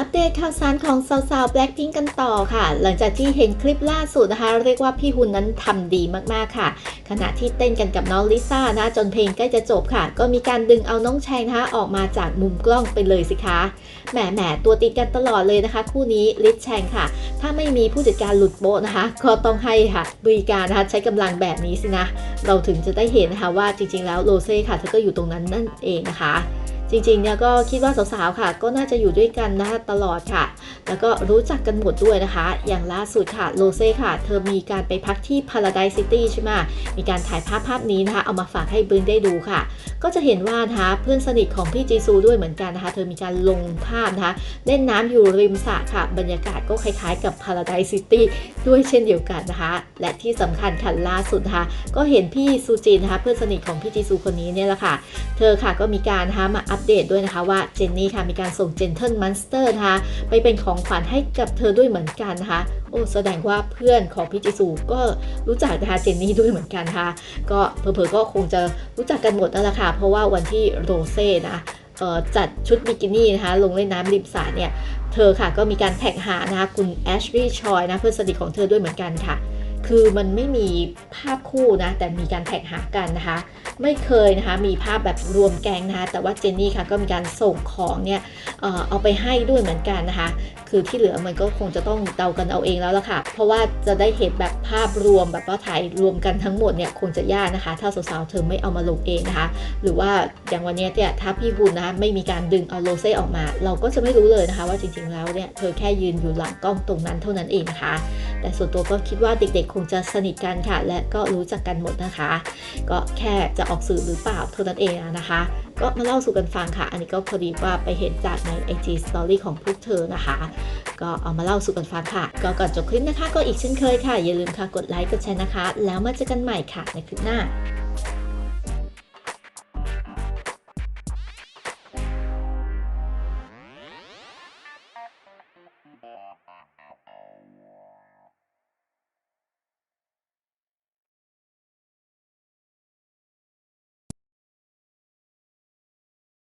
อัปเดตข่าวสารของสาวๆ Blackpink กันต่อค่ะ หลังจากที่เห็นคลิปล่าสุดนะคะ เรียกว่าพี่ฮุนนั้นทำดีมากๆค่ะ ขณะที่เต้นกันกับน้องลิซ่านะ จนเพลงใกล้จะจบค่ะ ก็มีการดึงเอาน้องแชงนะคะออกมาจากมุมกล้องไปเลยสิคะแหมแหมตัวติดกันตลอดเลยนะคะ คู่นี้ลิซแชงค่ะ ถ้าไม่มีผู้จัดการหลุดโป๊ะนะคะ ก็ต้องให้ค่ะบริการนะคะใช้กำลังแบบนี้สินะ เราถึงจะได้เห็นนะคะว่าจริงๆแล้วโรเซ่ค่ะเธอก็อยู่ตรงนั้นนั่นเองนะคะ จริงๆเนี่ยก็คิดว่าสาวๆค่ะ ก็น่าจะอยู่ด้วยกันนะคะตลอดค่ะ แล้วก็รู้จักกันหมดด้วยนะคะ อย่างล่าสุดค่ะโรเซ่ค่ะ เธอมีการไปพักที่ Paradise City ใช่ไหมมีการถ่ายภาพภาพนี้นะคะ เอามาฝากให้บึ้งได้ดูค่ะ ก็จะเห็นว่านะคะเพื่อนสนิทของพี่จีซูด้วยเหมือนกันนะคะ เธอมีการลงภาพนะคะเล่นน้ำอยู่ริมสระค่ะ บรรยากาศก็คล้ายๆกับ Paradise City ด้วยเช่นเดียวกันนะคะ และที่สำคัญค่ะล่าสุดนะคะก็เห็นพี่ซูจินนะคะเพื่อนสนิทของพี่จีซูคนนี้เนี่ยแหละค่ะ เธอค่ะก็มีการนะคะมาอัปปเดตด้วยนะคะว่าเจนนี่ค่ะมีการส่งเจนเทิลมันสเตอร์นะคะไปเป็นของขวัญให้กับเธอด้วยเหมือนกันนะคะโอ้แสดงว่าเพื่อนของพี่จิซูก็รู้จักนะคะเจนนี่ด้วยเหมือนกันนะคะก็เผลอๆก็คงจะรู้จักกันหมดนั่นแหละค่ะ เพราะว่าวันที่โรเซ่นะจัดชุดบิกินี่นะคะลงเล่นน้ำริมสระเนี่ย เธอค่ะก็มีการแท็กหานะคะคุณแอชลีย์ชอยนะเพื่อนสนิทของเธอด้วยเหมือนกันค่ะ คือมันไม่มีภาพคู่นะ แต่มีการแท็กหากันนะคะ ไม่เคยนะคะ มีภาพแบบรวมแกงนะคะ แต่ว่าเจนนี่ค่ะก็มีการส่งของเนี่ยเอาไปให้ด้วยเหมือนกันนะคะ คือที่เหลือมันก็คงจะต้องเดากันเอาเองแล้วล่ะค่ะ เพราะว่าจะได้เห็นแบบภาพรวมแบบว่าถ่ายรวมกันทั้งหมดเนี่ยคงจะยากนะคะ ถ้าสาวๆเธอไม่เอามาลงเองนะคะ หรือว่าอย่างวันนี้เนี่ยถ้าพี่ฮุนนะคะไม่มีการดึงเอาโรเซ่ออกมา เราก็จะไม่รู้เลยนะคะ ว่าจริงๆแล้วเนี่ยเธอแค่ยืนอยู่หลังกล้องตรงนั้นเท่านั้นเองนะคะ แต่ส่วนตัวก็คิดว่าเด็กๆ คงจะสนิทกันค่ะ และก็รู้จักกันหมดนะคะ ก็แค่จะออกสื่อหรือเปล่าเท่านั้นเองนะคะ ก็มาเล่าสู่กันฟังค่ะ อันนี้ก็พอดีว่าไปเห็นจากใน IG Story ของพวกเธอนะคะ ก็เอามาเล่าสู่กันฟังค่ะ ก็ก่อนจบคลิปนะคะ ก็อีกเช่นเคยค่ะ อย่าลืมค่ะกดไลค์กดแชร์นะคะ แล้วมาเจอกันใหม่ค่ะในคลิปหน้า